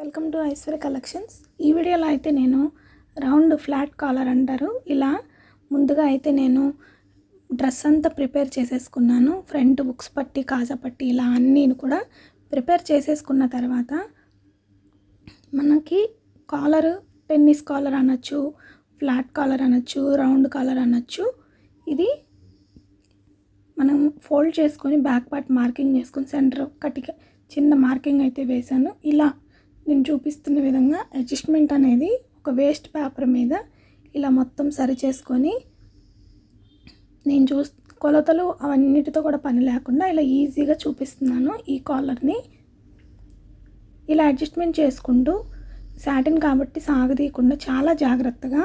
Welcome to Aishwarya collections. ఈ వీడియోలో అయితే నేను రౌండ్ ఫ్లాట్ కాలర్ అంటారు. ఇలా ముందుగా అయితే నేను డ్రెస్ అంతా ప్రిపేర్ చేసేసుకున్నాను. ఫ్రంట్ బుక్స్ పట్టి కాజా పట్టి ఇలా అన్నీ కూడా ప్రిపేర్ చేసేసుకున్న తర్వాత మనకి కాలర్ టెన్నిస్ కాలర్ అనొచ్చు ఫ్లాట్ కాలర్ అనొచ్చు రౌండ్ కాలర్ అనొచ్చు. ఇది మనం ఫోల్డ్ చేసుకొని బ్యాక్ పార్ట్ మార్కింగ్ చేసుకొని సెంటర్ ఒకటిగా చిన్న మార్కింగ్ అయితే వేశాను. ఇలా నేను చూపిస్తున్న విధంగా అడ్జస్ట్మెంట్ అనేది ఒక వేస్ట్ పేపర్ మీద ఇలా మొత్తం సరి చేసుకొని నేను చూ కొలతలు అవన్నిటితో కూడా పని లేకుండా ఇలా ఈజీగా చూపిస్తున్నాను ఈ కాలర్ని. ఇలా అడ్జస్ట్మెంట్ చేసుకుంటూ సాటిన్ కాబట్టి సాగదీయకుండా చాలా జాగ్రత్తగా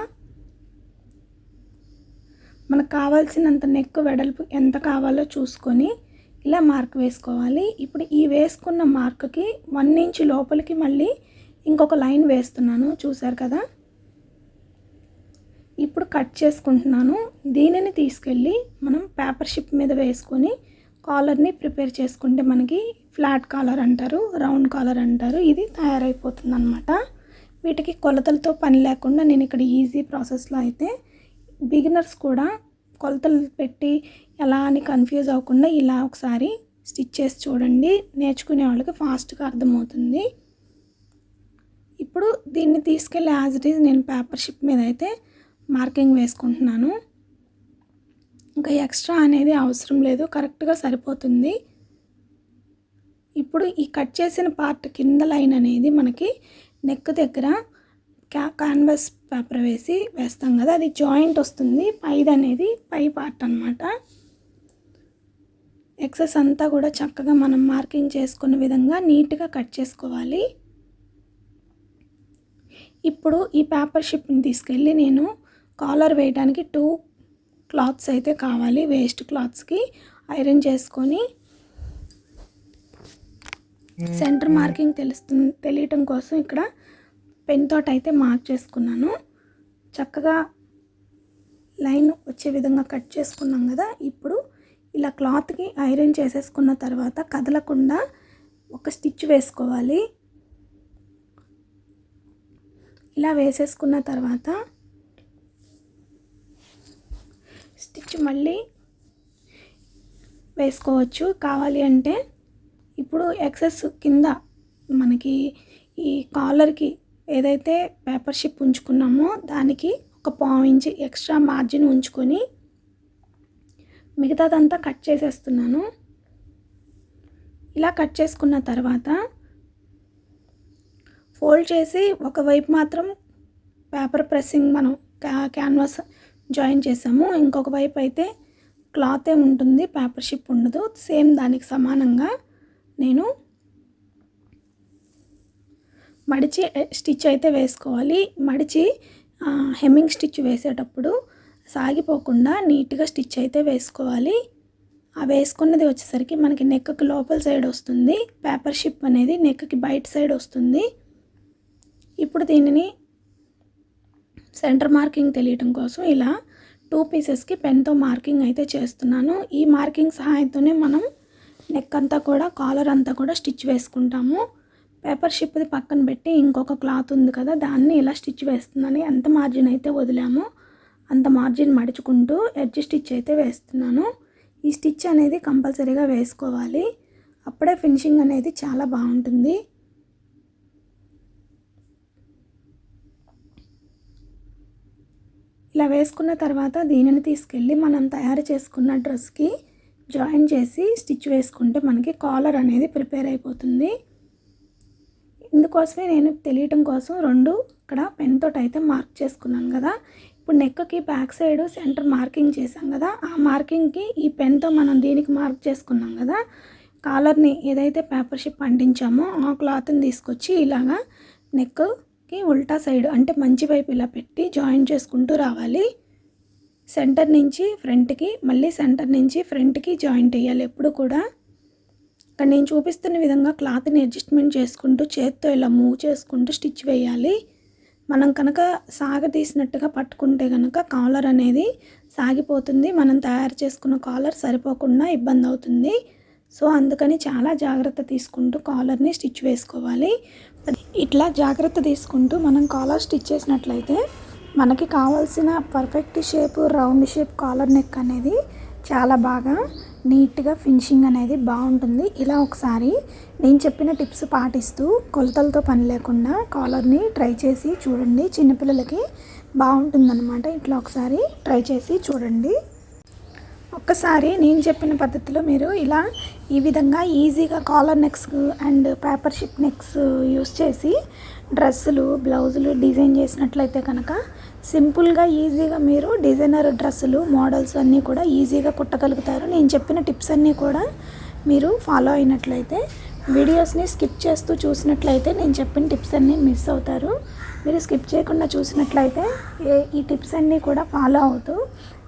మనకు కావాల్సినంత నెక్ వెడల్పు ఎంత కావాలో చూసుకొని ఇలా మార్క్ వేసుకోవాలి. ఇప్పుడు ఈ వేసుకున్న మార్క్కి వన్ ఇంచ్ లోపలికి మళ్ళీ ఇంకొక లైన్ వేస్తున్నాను. చూసారు కదా? ఇప్పుడు కట్ చేసుకుంటున్నాను. దీనిని తీసుకెళ్ళి మనం పేపర్ షిప్ మీద వేసుకొని కాలర్ని ప్రిపేర్ చేసుకుంటే మనకి ఫ్లాట్ కాలర్ అంటారు రౌండ్ కాలర్ అంటారు ఇది తయారైపోతుంది అనమాట వీటికి కొలతలతో పని లేకుండా నేను ఇక్కడ ఈజీ ప్రాసెస్లో అయితే బిగినర్స్ కూడా కొలతలు పెట్టి ఎలా అని కన్ఫ్యూజ్ అవ్వకుండా ఇలా ఒకసారి స్టిచ్ చేసి చూడండి. నేర్చుకునే వాళ్ళకి ఫాస్ట్గా అర్థమవుతుంది. ఇప్పుడు దీన్ని తీసుకెళ్ళి యాజ్ ఇట్ ఈజ్ నేను పేపర్ షిప్ మీద అయితే మార్కింగ్ వేసుకుంటున్నాను. ఇంకా ఎక్స్ట్రా అనేది అవసరం లేదు. కరెక్ట్గా సరిపోతుంది. ఇప్పుడు ఈ కట్ చేసిన పార్ట్ కింద లైన్ అనేది మనకి నెక్ దగ్గర క్యాన్వాస్ పేపర్ వేసి వేస్తాం కదా అది జాయింట్ వస్తుంది. పైది అనేది పై పార్ట్ అనమాట ఎక్సెస్ అంతా కూడా చక్కగా మనం మార్కింగ్ చేసుకున్న విధంగా నీట్గా కట్ చేసుకోవాలి. ఇప్పుడు ఈ పేపర్ షిప్ని తీసుకెళ్ళి నేను కాలర్ వేయడానికి టూ క్లాత్స్ అయితే కావాలి వేస్ట్ క్లాత్స్కి ఐరన్ చేసుకొని సెంటర్ మార్కింగ్ తెలుస్తుంది తెలియటం కోసం ఇక్కడ పెన్ అయితే మార్క్ చేసుకున్నాను. చక్కగా లైన్ వచ్చే విధంగా కట్ చేసుకున్నాం కదా. ఇప్పుడు ఇలా క్లాత్కి ఐరన్ చేసేసుకున్న తర్వాత కదలకుండా ఒక స్టిచ్ వేసుకోవాలి. ఇలా వేసేసుకున్న తర్వాత స్టిచ్ మళ్ళీ వేసుకోవచ్చు. కావాలి అంటే ఇప్పుడు ఎక్సెస్ కింద మనకి ఈ కాలర్కి ఏదైతే పేపర్ షిప్ ఉంచుకున్నామో దానికి ఒక పావు ఇంచ్ ఎక్స్ట్రా మార్జిన్ ఉంచుకొని మిగతాదంతా కట్ చేసేస్తున్నాను. ఇలా కట్ చేసుకున్న తర్వాత ఫోల్డ్ చేసి ఒకవైపు మాత్రం పేపర్ ప్రెస్సింగ్ మనం క్యాన్వాస్ జాయిన్ చేసాము. ఇంకొక వైపు అయితే క్లాతే ఉంటుంది పేపర్ షిప్ ఉండదు. సేమ్ దానికి సమానంగా నేను మడిచి స్టిచ్ అయితే వేసుకోవాలి. మడిచి హెమ్మింగ్ స్టిచ్ వేసేటప్పుడు సాగిపోకుండా నీట్గా స్టిచ్ అయితే వేసుకోవాలి. ఆ వేసుకున్నది వచ్చేసరికి మనకి నెక్కకి లోపల సైడ్ వస్తుంది. పేపర్ షిప్ అనేది నెక్కకి బయట సైడ్ వస్తుంది. ఇప్పుడు దీనిని సెంటర్ మార్కింగ్ తెలియటం కోసం ఇలా టూ పీసెస్కి పెన్తో మార్కింగ్ అయితే చేస్తున్నాను. ఈ మార్కింగ్ సహాయంతోనే మనం నెక్ అంతా కూడా కాలర్ అంతా కూడా స్టిచ్ వేసుకుంటాము. పేపర్ షిప్ది పక్కన పెట్టి ఇంకొక క్లాత్ ఉంది కదా దాన్ని ఇలా స్టిచ్ వేస్తున్నాను ఎంత మార్జిన్ అయితే వదిలామో. అంత మార్జిన్ మడుచుకుంటూ ఎడ్జ్ స్టిచ్ అయితే వేస్తున్నాను. ఈ స్టిచ్ అనేది కంపల్సరీగా వేసుకోవాలి. అప్పుడే ఫినిషింగ్ అనేది చాలా బాగుంటుంది. ఇలా వేసుకున్న తర్వాత దీనిని తీసుకెళ్ళి మనం తయారు చేసుకున్న డ్రెస్కి జాయిన్ చేసి స్టిచ్ వేసుకుంటే మనకి కాలర్ అనేది ప్రిపేర్ అయిపోతుంది. ఇందుకోసమే నేను తెలియటం కోసం రెండు ఇక్కడ పెన్ అయితే మార్క్ చేసుకున్నాను కదా. ఇప్పుడు నెక్కి బ్యాక్ సైడ్ సెంటర్ మార్కింగ్ చేసాం కదా. ఆ మార్కింగ్కి ఈ పెన్తో మనం దీనికి మార్క్ చేసుకున్నాం కదా. కాలర్ని ఏదైతే పేపర్ షిప్ అంటించామో ఆ క్లాత్ని తీసుకొచ్చి ఇలాగా నెక్కి ఉల్టా సైడ్ అంటే మంచి వైపు ఇలా పెట్టి జాయిన్ చేసుకుంటూ రావాలి. సెంటర్ నుంచి ఫ్రంట్కి మళ్ళీ సెంటర్ నుంచి ఫ్రంట్కి జాయింట్ వేయాలి ఎప్పుడు కూడా. ఇక్కడ నేను చూపిస్తున్న విధంగా క్లాత్ని అడ్జస్ట్మెంట్ చేసుకుంటూ చేత్తో ఇలా మూవ్ చేసుకుంటూ స్టిచ్ వేయాలి. మనం కనుక సాగతీసినట్టుగా పట్టుకుంటే కనుక కాలర్ అనేది సాగిపోతుంది. మనం తయారు చేసుకున్న కాలర్ సరిపోకుండా ఇబ్బంది అవుతుంది. సో అందుకని చాలా జాగ్రత్త తీసుకుంటూ కాలర్ని స్టిచ్ వేసుకోవాలి. ఇట్లా జాగ్రత్త తీసుకుంటూ మనం కాలర్ స్టిచ్ చేసినట్లయితే మనకి కావాల్సిన perfect shape round shape collar neck అనేది చాలా బాగా నీట్గా ఫినిషింగ్ అనేది బాగుంటుంది. ఇలా ఒకసారి నేను చెప్పిన టిప్స్ పాటిస్తూ కొలతలతో పని లేకుండా కాలర్ని ట్రై చేసి చూడండి. చిన్నపిల్లలకి బాగుంటుందన్నమాట. ఇట్లా ఒకసారి ట్రై చేసి చూడండి. ఒక్కసారి నేను చెప్పిన పద్ధతిలో మీరు ఇలా ఈ విధంగా ఈజీగా collar necks and paper ship necks use చేసి డ్రెస్సులు బ్లౌజులు డిజైన్ చేసినట్లయితే కనుక సింపుల్గా ఈజీగా మీరు డిజైనర్ డ్రెస్సులు మోడల్స్ అన్నీ కూడా ఈజీగా కుట్టగలుగుతారు. నేను చెప్పిన టిప్స్ అన్నీ కూడా మీరు ఫాలో అయినట్లయితే వీడియోస్ని స్కిప్ చేస్తూ చూసినట్లయితే నేను చెప్పిన టిప్స్ అన్నీ మిస్ అవుతారు. మీరు స్కిప్ చేయకుండా చూసినట్లయితే ఈ టిప్స్ అన్నీ కూడా ఫాలో అవుతూ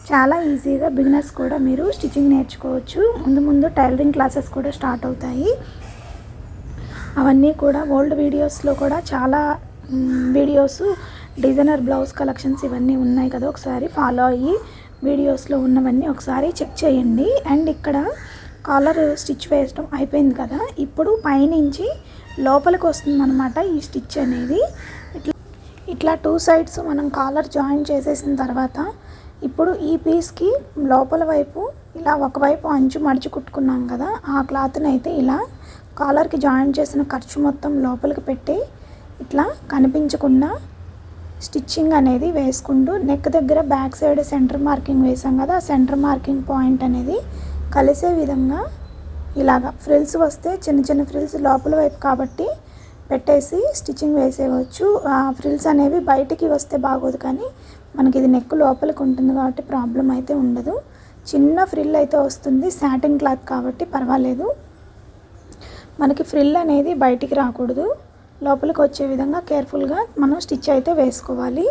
చాలా ఈజీగా బిగినర్స్ కూడా మీరు స్టిచ్చింగ్ నేర్చుకోవచ్చు. ముందు ముందు టైలరింగ్ క్లాసెస్ కూడా స్టార్ట్ అవుతాయి. అవన్నీ కూడా ఓల్డ్ వీడియోస్లో కూడా చాలా వీడియోస్ డిజైనర్ బ్లౌజ్ కలెక్షన్స్ ఇవన్నీ ఉన్నాయి కదా ఒకసారి ఫాలో అయ్యి వీడియోస్లో ఉన్నవన్నీ ఒకసారి చెక్ చేయండి. అండ్ ఇక్కడ కాలర్ స్టిచ్ వేయడం అయిపోయింది కదా ఇప్పుడు పైనుంచి లోపలికి వస్తుంది అనమాట ఈ స్టిచ్ అనేది. ఇట్లా ఇట్లా టూ సైడ్స్ మనం కాలర్ జాయిన్ చేసేసిన తర్వాత ఇప్పుడు ఈ పీస్కి లోపల వైపు ఇలా ఒకవైపు అంచు మడిచి కుట్టుకున్నాం కదా ఆ క్లాత్ని అయితే ఇలా కాలర్కి జాయిన్ చేసిన ఖర్చు మొత్తం లోపలికి పెట్టి ఇట్లా కనిపించకుండా స్టిచ్చింగ్ అనేది వేసుకుంటూ నెక్ దగ్గర బ్యాక్ సైడ్ సెంటర్ మార్కింగ్ వేసాం కదా ఆ సెంటర్ మార్కింగ్ పాయింట్ అనేది కలిసే విధంగా ఇలాగా ఫ్రిల్స్ వస్తే చిన్న చిన్న ఫ్రిల్స్ లోపల వైపు కాబట్టి పెట్టేసి స్టిచ్చింగ్ వేసేయవచ్చు. ఆ ఫ్రిల్స్ అనేవి బయటికి వస్తే బాగోదు కానీ మనకి ఇది నెక్ లోపలికి ఉంటుంది కాబట్టి ప్రాబ్లం అయితే ఉండదు. చిన్న ఫ్రిల్ అయితే వస్తుంది సాటిన్ క్లాత్ కాబట్టి పర్వాలేదు. మనకి ఫ్రిల్ అనేది బయటికి రాకూడదు. లోపలికి వచ్చే విధంగా కేర్ఫుల్గా మనం స్టిచ్ అయితే వేసుకోవాలి.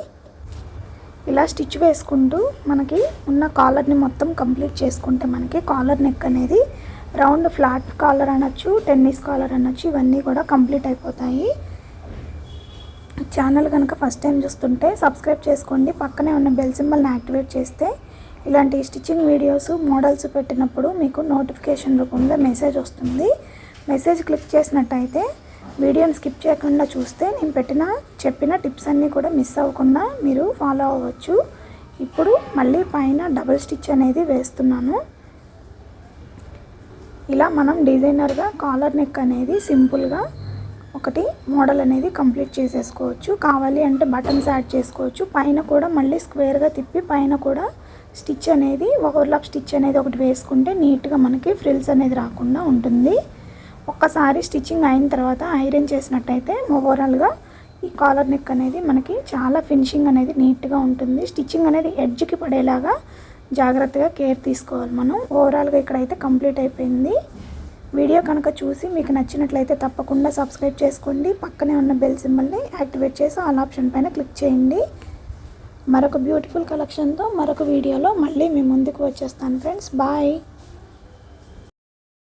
ఇలా స్టిచ్ వేసుకుంటూ మనకి ఉన్న కాలర్ని మొత్తం కంప్లీట్ చేసుకుంటే మనకి కాలర్ నెక్ అనేది రౌండ్ ఫ్లాట్ కాలర్ అనొచ్చు టెన్నిస్ కాలర్ అనొచ్చు ఇవన్నీ కూడా కంప్లీట్ అయిపోతాయి. ఛానల్ కనుక ఫస్ట్ టైం చూస్తుంటే సబ్స్క్రైబ్ చేసుకోండి. పక్కనే ఉన్న బెల్ సింబల్ని యాక్టివేట్ చేస్తే ఇలాంటి స్టిచ్చింగ్ వీడియోస్ మోడల్స్ పెట్టినప్పుడు మీకు నోటిఫికేషన్ రూపంలో మెసేజ్ వస్తుంది. మెసేజ్ క్లిక్ చేసినట్టయితే వీడియోని స్కిప్ చేయకుండా చూస్తే నేను పెట్టిన చెప్పిన టిప్స్ అన్నీ కూడా మిస్ అవ్వకుండా మీరు ఫాలో అవ్వచ్చు. ఇప్పుడు మళ్ళీ పైన డబుల్ స్టిచ్ అనేది వేస్తున్నాను. ఇలా మనం డిజైనర్గా కాలర్ నెక్ అనేది సింపుల్గా ఒకటి మోడల్ అనేది కంప్లీట్ చేసేసుకోవచ్చు. కావాలి అంటే బటన్స్ యాడ్ చేసుకోవచ్చు. పైన కూడా మళ్ళీ స్క్వేర్గా తిప్పి పైన కూడా స్టిచ్ అనేది ఓవర్లాప్ స్టిచ్ అనేది ఒకటి వేసుకుంటే నీట్గా మనకి ఫ్రిల్స్ అనేది రాకుండా ఉంటుంది. ఒక్కసారి స్టిచ్చింగ్ అయిన తర్వాత ఐరన్ చేసినట్టయితే ఓవరాల్గా ఈ కాలర్ నెక్ అనేది మనకి చాలా ఫినిషింగ్ అనేది నీట్గా ఉంటుంది. స్టిచ్చింగ్ అనేది ఎడ్జ్కి పడేలాగా జాగ్రత్తగా కేర్ తీసుకోవాలి మనం. ఓవరాల్గా ఇక్కడైతే కంప్లీట్ అయిపోయింది. వీడియో కనుక చూసి మీకు నచ్చినట్లయితే తప్పకుండా సబ్స్క్రైబ్ చేసుకోండి. పక్కనే ఉన్న బెల్ సింబల్ని యాక్టివేట్ చేసి ఆల్ ఆప్షన్ పైన క్లిక్ చేయండి. మరొక బ్యూటిఫుల్ కలెక్షన్తో మరొక వీడియోలో మళ్ళీ మీ ముందుకు వచ్చేస్తాను ఫ్రెండ్స్. బాయ్.